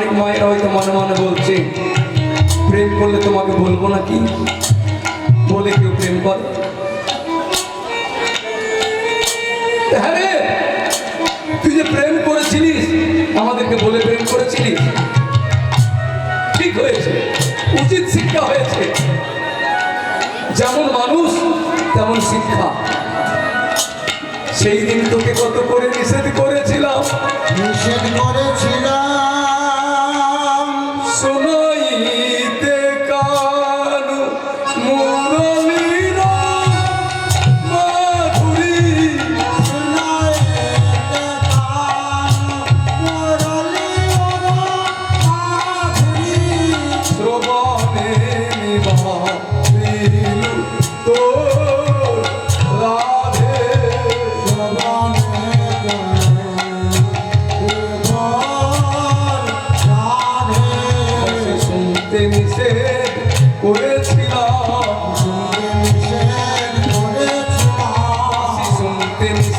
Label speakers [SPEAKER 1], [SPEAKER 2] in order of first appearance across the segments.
[SPEAKER 1] অনেক মায়েরা হয়তো মনে মনে বলছে, প্রেম করলে তোমাকে বলব নাকি? বলে কেউ প্রেম করে। হ্যাঁ তুই যে প্রেম করেছিলিস, আমাদেরকে বলে প্রেম করেছিলিস। ঠিক হয়েছে, উচিত শিক্ষা হয়েছে। যেমন মানুষ, তেমন শিক্ষা। সেই দিন তোকে কত করে নিষেধ করেছিলাম।
[SPEAKER 2] নিষেধ করেছিলাম।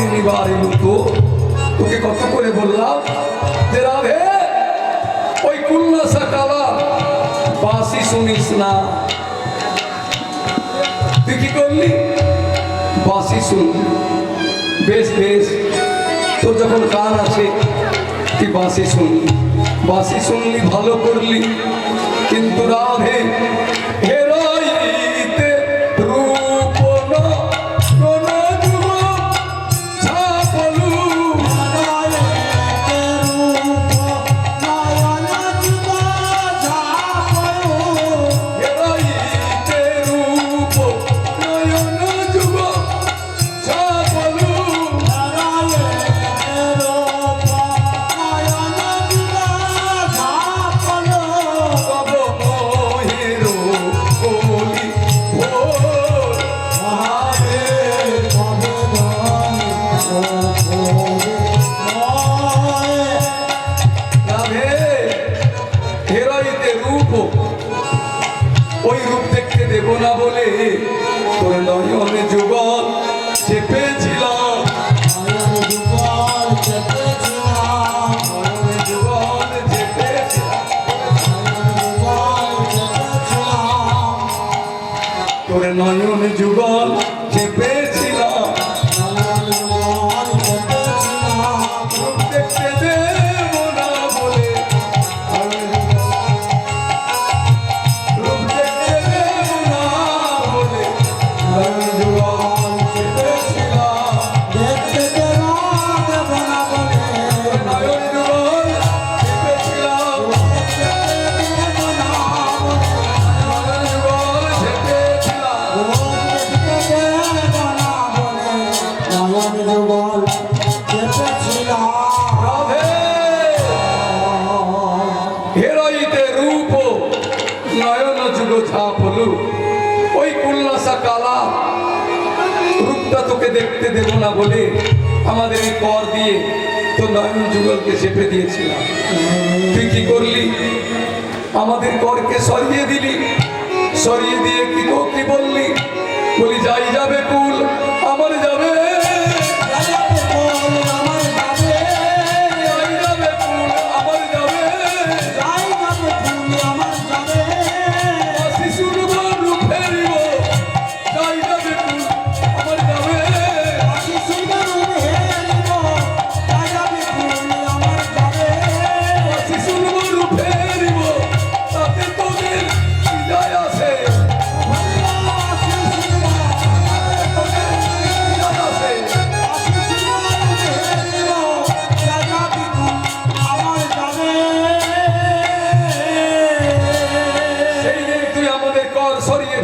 [SPEAKER 1] শ্রবণে নিবারিল তোকে কত করে বললাম? তোর যখন কান আছে, তুই বাসি শুনলি। বাসি শুনলি, ভালো করলি। কিন্তু রাধে হেরাইতে আমাদের করকে সরিয়ে দিলি। সরিয়ে দিয়ে কি কি বললি? বলি, যাই যাবে কুল, আমার যাবে।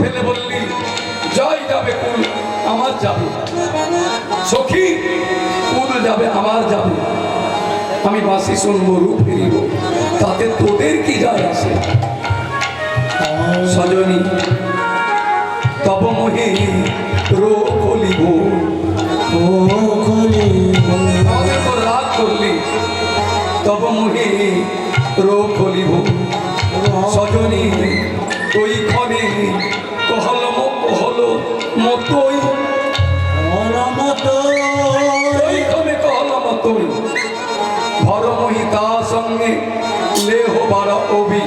[SPEAKER 1] ফেলে বললি জয় যাবে কুল আমার যাবে। সখী কুল যাবে আমার যাবে। আমি বাসি শুনব রূপ ফিরিব তাতে তোদের কি যায় আসে? সজনী তপমোহে রোগ কলিব। রাগ করলি। তপমোহে রোগ কলিব। সজনী ওই ক্ষণে কহল কহল মতই।
[SPEAKER 2] অলমত
[SPEAKER 1] ওই ক্ষণে কহল মতই? ভরমহি তা সঙ্গে লেহ বারা অবি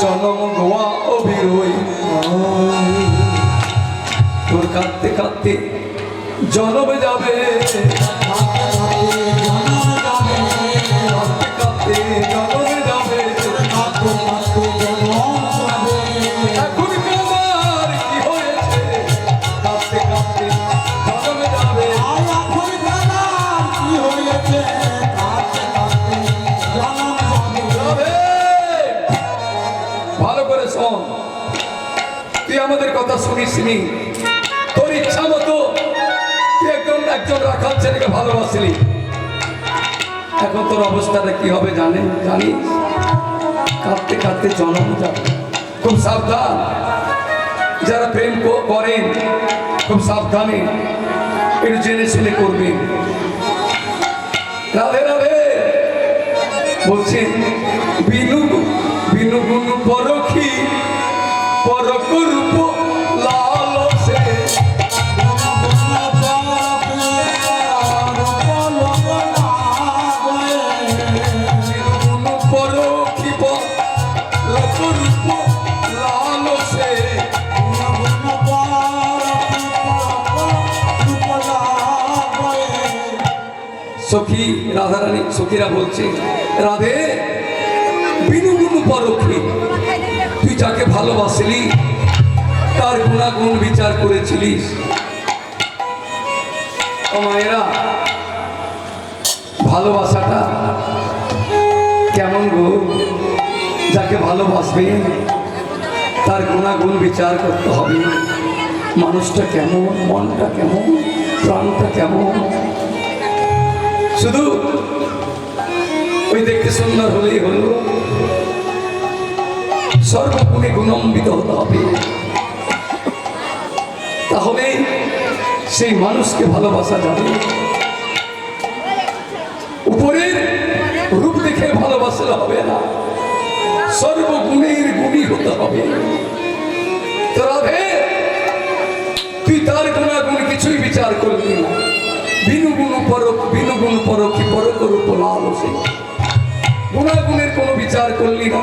[SPEAKER 1] জনম অবিরই তোর কাঁদতে কাঁদতে জনমে যাবে। কাঁদতে কাঁদতে আমাদের কথা শুনিস নি? তোর ইচ্ছা মতো তুই একজন একজন রাখাল ছেলেকে ভালোবাসলি। এখন তোর অবস্থাটা কি হবে জানে জানিস? কাঁদতে কাঁদতে জনম যাবে। খুব সাবধান। যারা প্রেম করেন, খুব সাবধানে একটু জেনে শুনে করবেন। রাধে রাধে। বলছেন বিনু বিনু গুনু পরখি সখী রাধারানী সখীরা বলছে রাধে বিনু গুনু পরখি তুই যাকে ভালোবাসলি, তার গুণাগুণ বিচার করেছিলিস মায়েরা, ভালোবাসাটা কেমন গো? যাকে ভালোবাসবে, তার গুণাগুণ বিচার করতে হবে। মানুষটা কেমন, মনটা কেমন, প্রাণটা কেমন? শুধু ওই দেখতে সুন্দর হলেই হলো। সর্বগুণে গুণম্বিত হতে হবে। তাহলে সেই মানুষকে ভালোবাসা যাবে। উপরের রূপ দেখে ভালোবাসলে হবে না। সর্বগুণের গুণী হতে হবে। তুই তার গুণাগুণ কিছুই বিচার করবি না। বিনু গুণ পরক, বিনু গুণ পরকি পরক রূপ লাল সে গুণাগুণের কোনো বিচার করলি না।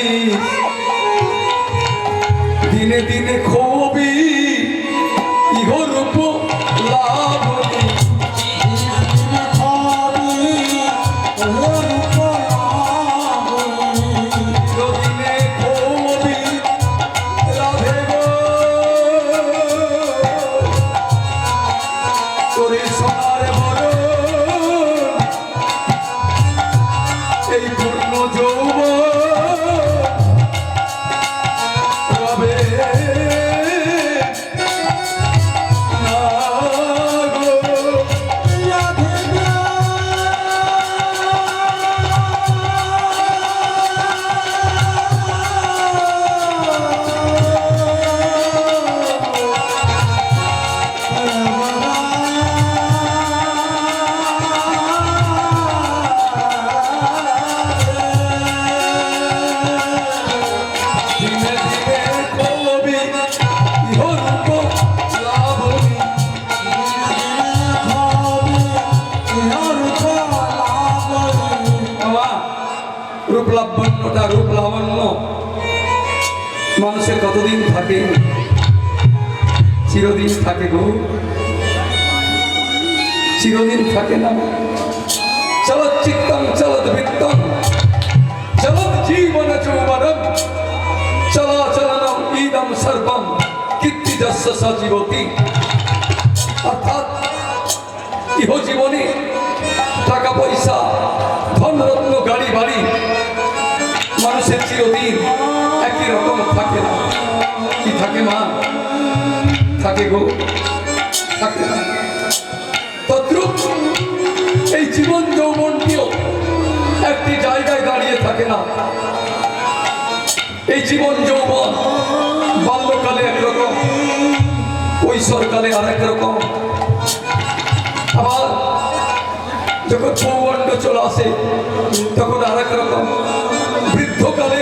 [SPEAKER 1] সজীবতী অর্থাৎ ইহ জীবনে টাকা পয়সা ধনরত্ন গাড়ি বাড়ি মানুষের চিরদিন একই রকম থাকে না। কি থাকে মা? থাকে গো? থাকে না। তদ্রুপ এই জীবন যৌবনটিও একটি জায়গায় দাঁড়িয়ে থাকে না। এই জীবন যৌবন বাল্যকালে একরকম। কৈশোরকালে অনেক রকম। আবার যখন চৌবন্ড চলে আসে, তখন আরেক রকম। বৃদ্ধকালে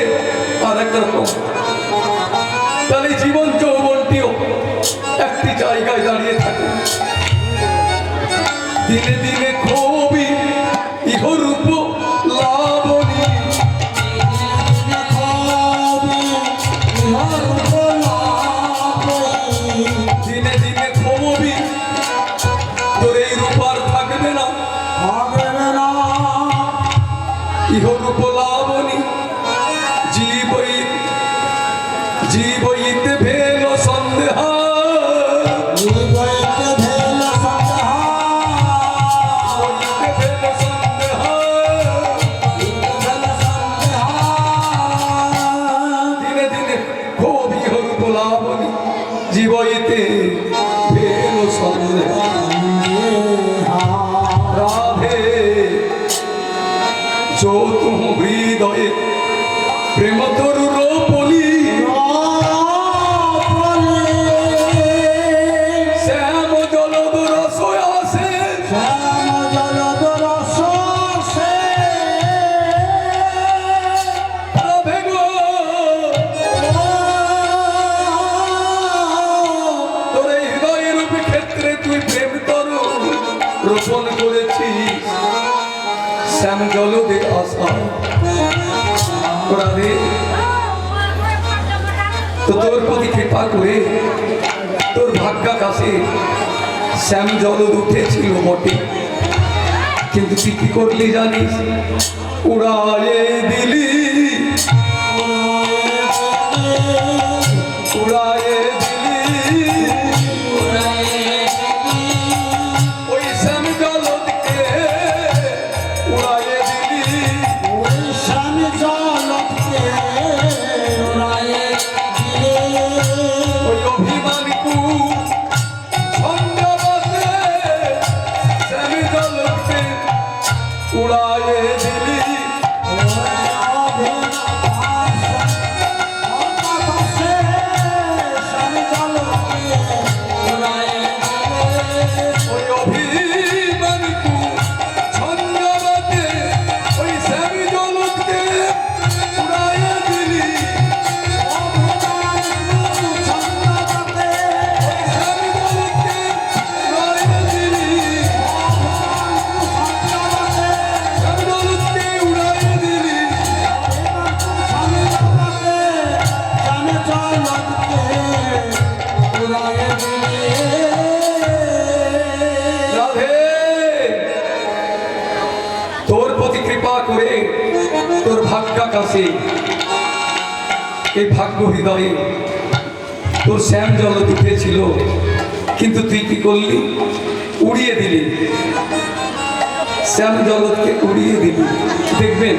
[SPEAKER 1] আরেক রকম। তাহলে জীবন যৌবনটিও একটি জায়গায় দাঁড়িয়ে থাকে। দিনে দিনে খুবই রোপণ করেছিস শ্যাম জলদে আসা তো তোর প্রতি কৃপা করে তোর ভাগ্যাকাশে শ্যাম জলদ উঠেছিল বটে। কিন্তু তুই কি করলি জানিস? উড়ায়ে দিলি। উড়ায়ে তোর এই ভাগ্য হৃদয়ে তোর শ্যাম জল উঠেছিল কিন্তু তুই কি করলি? উড়িয়ে দিলি। শ্যাম জলকে উড়িয়ে দিলি। দেখবেন,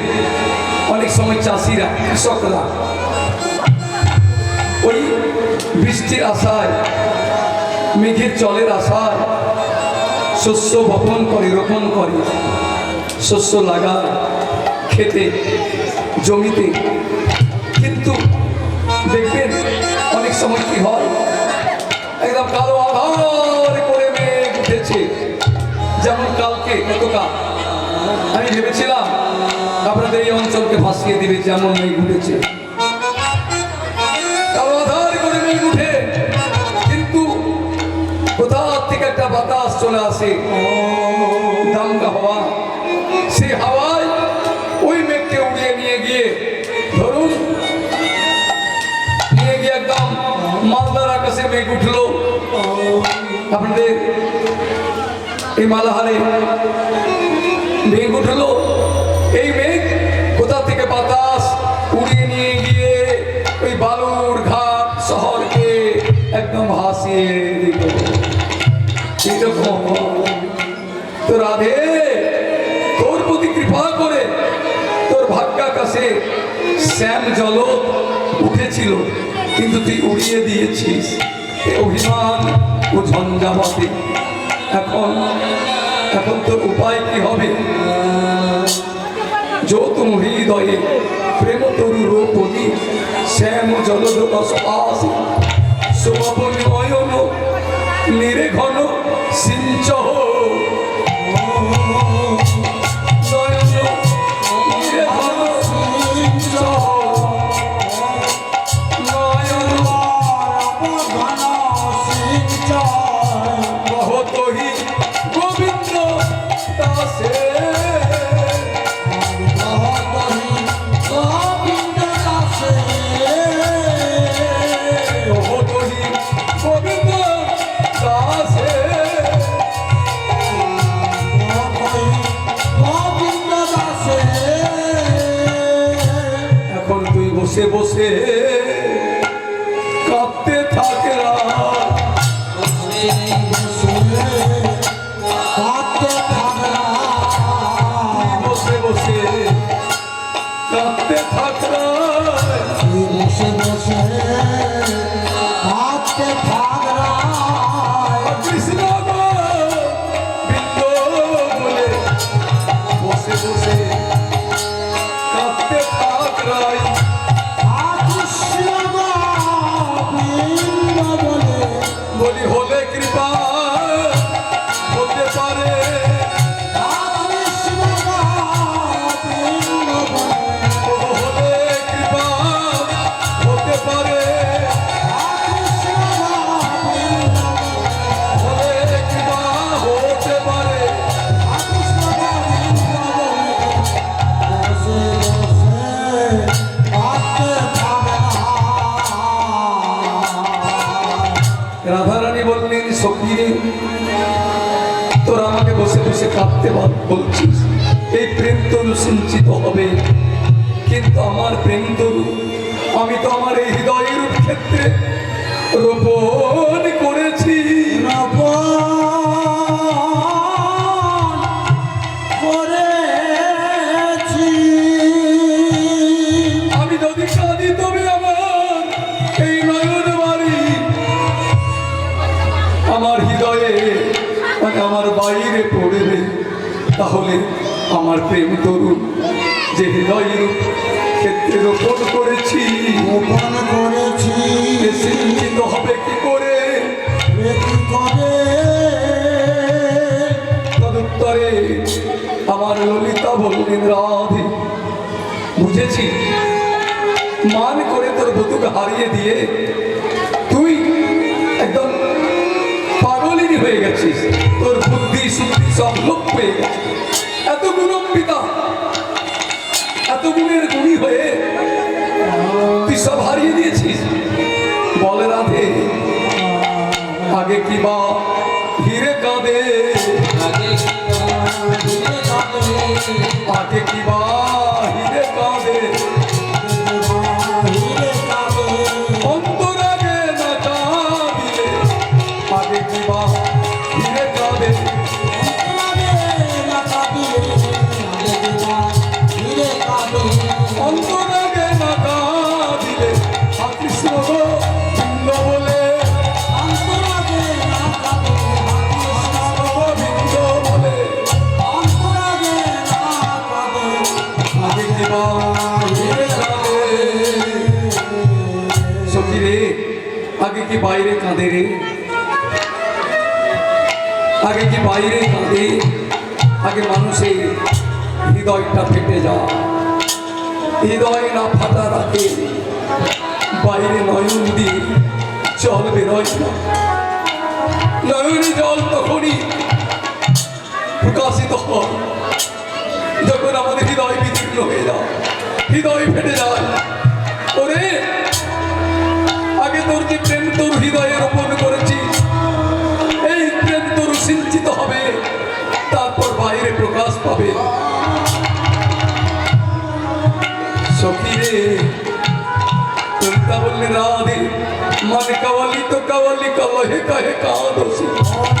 [SPEAKER 1] অনেক সময় চাষিরা, কৃষকরা বৃষ্টির আশায়, মেঘের জলের আশায়, শস্য বপন করে, রোপণ করে। শস্য লাগায় খেতে জমিতে। কিন্তু দেখবেন, অনেক সময় কি হয়, একদম কালো আধার করে মেঘ উঠেছে। যেমন কালকে, গতকাল। আমি ভেবেছিলাম, আপনাদের এই অঞ্চলকে ভাসিয়ে দিবে, যেমন মেঘ উঠেছে। উঠে, কিন্তু কোথা থেকে একটা বাতাস চলে আসে? দামকা হাওয়া। সেই হাওয়ায় ওই মেঘকে উড়িয়ে নিয়ে গিয়ে, ধরুন, নিয়ে গিয়ে একদম মালদার আকাশে মেঘ উঠল। আপনাদের এই মালাহারে মেঘ উঠল। এই মেঘ রাধে, তোর প্রতি কৃপা করে তোর ভাগ্যাকাশে শ্যাম জল উঠেছিল, কিন্তু তুই উড়িয়ে দিয়েছিস। অভিমান ও ঝঞ্ঝাবাতি এখন এখন তোর উপায় কি হবে? যৌতুম হৃদয়ে প্রেম তরু রূপতি শ্যাম জলদ রসপাস শোভন নয়ন নিরে ঘন সিঞ্চ বসে বসে
[SPEAKER 2] হাতে
[SPEAKER 1] বসে কাঁদতে বলছিস এই প্রেম তরু সিঞ্চিত হবে। কিন্তু আমার প্রেম তরু আমি তো আমার এই হৃদয়ের ক্ষেত্রে রোপণ করেছি। আমি তাহলে আমার প্রেম তরুণ যে হৃদয়ের ক্ষেত্রে রোপণ করেছি
[SPEAKER 2] গোপন করেছি।
[SPEAKER 1] সিঞ্চিত হবে কি করে?
[SPEAKER 2] কি করে?
[SPEAKER 1] তদুত্তরে আমার ললিতা বললেন রাধে বুঝেছি। মান করে তোর বধুকে হারিয়ে দিয়ে হয়ে গেছিস। তোর বুদ্ধি শুদ্ধি সব লোপ পেয়ে গেছে। এত গুণম্বিতা এত গুণের গুণী হয়ে তুই সব হারিয়ে দিয়েছিস। বলে রাধে আগে কি বা হিরে কাঁদে? আগে কি বা বাইরে কাঁদে আগে মানুষের হৃদয়টা ফেটে যায় হৃদয় না ফাটা রাখে, বাইরে নয়ন দিয়ে জল বেরোয় না। নয়নে জল তখনই প্রকাশিত হয়, যখন আমাদের হৃদয় বিদীর্ণ হয়ে যায়। হৃদয় ফেটে যায়। ওরে, আগে তোর যে প্রেম তোর হৃদয়ে রোপণ করেছিস প্রকাশ পাবে সখী রে তোর পিতা বললেন রাধে মানে কাওয়ালি তো কাওয়ালি কলহে কাহে কাঁদসি মানে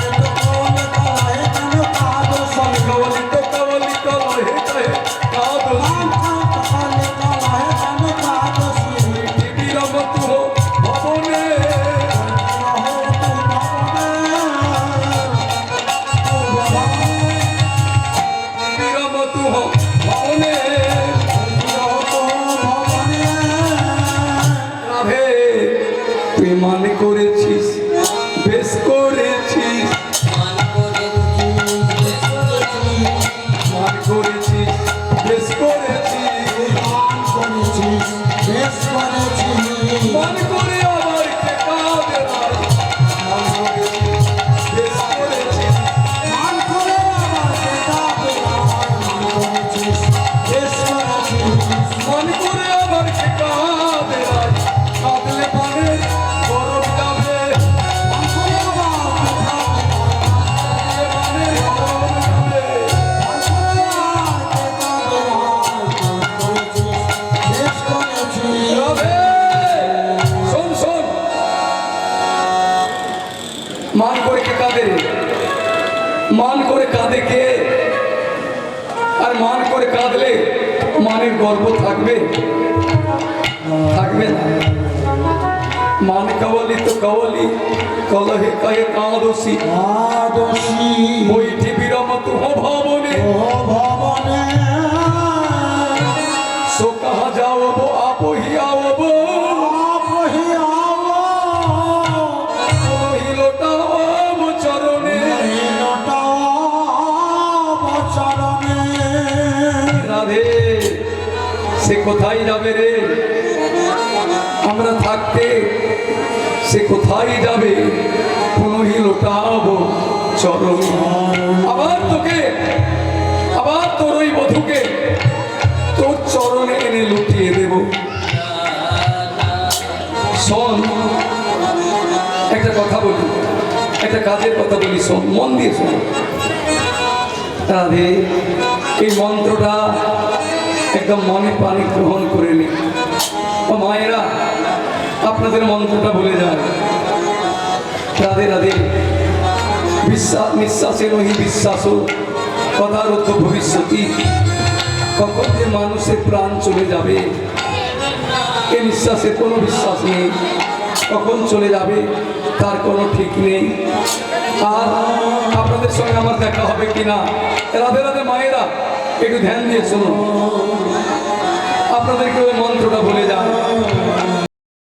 [SPEAKER 1] কলহে কহে কাঁদসি বইটি বিরম তুহ ভবনে সো কাহা যাওব আপহি আওব। রহিলটাওব চরণে রাধে সে কোথায় যাবে রে? আমরা থাকতে সে কোথায় যাবে? চরণ। আবার তোকে, আবার তোর ওই বধুকে, তোর চরণে এনে লুটিয়ে দেব। শোন, একটা কথা বলি, একটা কাজের কথা বলি, শোন, মন দিয়ে শোন। এই মন্ত্রটা একদম মনে পানি গ্রহণ করে নি। মায়েরা আপনাদের মন্ত্রটা ভুলে যায় রাধে রাধে। বিশ্বাস বিশ্বাসে নহি বিশ্বাস কথারত ভবিষ্যতি কখন যে মানুষের প্রাণ চলে যাবে, এ বিশ্বাসে কোনো বিশ্বাস নেই। কখন চলে যাবে, তার কোনো ঠিক নেই। আর আপনাদের সঙ্গে আমার দেখা হবে কিনা? রাধে রাধে মায়েরা, একটু ধ্যান দিয়ে শুনুন। আপনাদেরকে ওই মন্ত্রটা ভুলে যান।